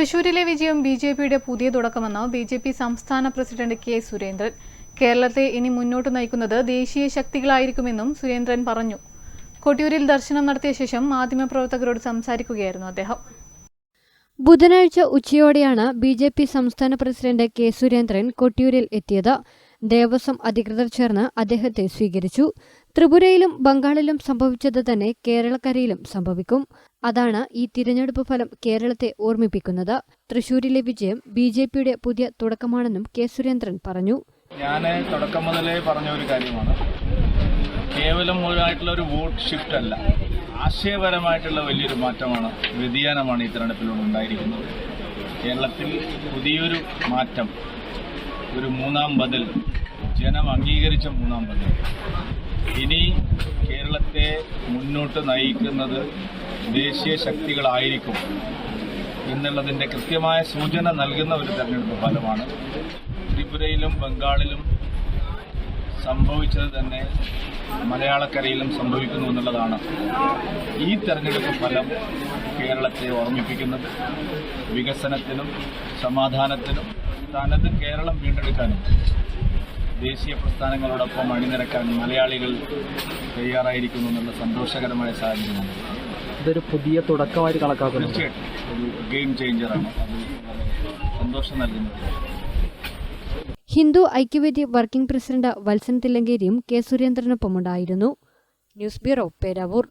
തൃശൂരിലെ വിജയം B J പിയുടെ പുതിയ തുടക്കമെന്ന് ബി ജെ പി സംസ്ഥാന പ്രസിഡന്റ് കെ സുരേന്ദ്രൻ. കേരളത്തെ ഇനി മുന്നോട്ട് നയിക്കുന്നത് ദേശീയ ശക്തികളായിരിക്കുമെന്നും സുരേന്ദ്രൻ പറഞ്ഞു. കൊട്ടിയൂരിൽ ദർശനം നടത്തിയ ശേഷം മാധ്യമപ്രവർത്തകരോട് സംസാരിക്കുകയായിരുന്നു അദ്ദേഹം. ബുധനാഴ്ച ഉച്ചയോടെയാണ് ബി ജെ പി സംസ്ഥാന പ്രസിഡന്റ് കെ സുരേന്ദ്രൻ കൊട്ടിയൂരിൽ എത്തിയത്. ദേവസ്വം അധികൃതർ ചേർന്ന് അദ്ദേഹത്തെ സ്വീകരിച്ചു. ത്രിപുരയിലും ബംഗാളിലും സംഭവിച്ചത് തന്നെ കേരളക്കരയിലും സംഭവിക്കും. അതാണ് ഈ തിരഞ്ഞെടുപ്പ് ഫലം കേരളത്തെ ഓർമ്മിപ്പിക്കുന്നത്. തൃശൂരിലെ വിജയം ബി ജെ പിയുടെ പുതിയ തുടക്കമാണെന്നും കെ സുരേന്ദ്രൻ പറഞ്ഞു. ഞാൻ തുടക്കം മുതലേ പറഞ്ഞ ഒരു കാര്യമാണ്. കേവലം ഒരായിട്ടുള്ള ഒരു വോട്ട് ഷിഫ്റ്റ് അല്ല. ആശയപരമായിട്ടുള്ള വലിയൊരു മാറ്റമാണ് വ്യതിയാനമാണ് ഈ തിരഞ്ഞെടുപ്പിലൂടെ ഉണ്ടായിരിക്കുന്നത്. കേരളത്തിൽ പുതിയൊരു മാറ്റം ഒരു മൂന്നാം ബദൽ ജനം അംഗീകരിച്ച മൂന്നാം ബദൽ. ഇനി കേരളത്തെ മുന്നോട്ട് നയിക്കുന്നത് ദേശീയ ശക്തികളായിരിക്കും. എന്നുള്ളതിന്റെ കൃത്യമായ സൂചന നൽകുന്ന ഒരു തെരഞ്ഞെടുപ്പ് ഫലമാണ്. ത്രിപുരയിലും ബംഗാളിലും സംഭവിച്ചത് തന്നെ മലയാളക്കരയിലും സംഭവിക്കുന്നു എന്നുള്ളതാണ് ഈ തെരഞ്ഞെടുപ്പ് ഫലം കേരളത്തെ ഓർമ്മിപ്പിക്കുന്നത്. വികസനത്തിനും സമാധാനത്തിനും തനത് കേരളം വീണ്ടെടുക്കാനും ദേശീയ പ്രസ്ഥാനങ്ങളോടൊപ്പം അണിനിരക്കാൻ മലയാളികൾ തയ്യാറായിരിക്കുന്നു എന്നുള്ള സന്തോഷകരമായ സാഹചര്യമാണ്. ഇതൊരു പുതിയ തുടക്കമായിട്ട് കണക്കാക്കുന്നു. ഗെയിം ചേഞ്ചറാണ് സന്തോഷം നൽകുന്നത് ഹിന്ദു ഐക്യവേദി വർക്കിംഗ് പ്രസിഡന്റ് വത്സൻ തില്ലങ്കേരിയും കെ സുരേന്ദ്രനൊപ്പമുണ്ടായിരുന്നു. News bureau Peravoor.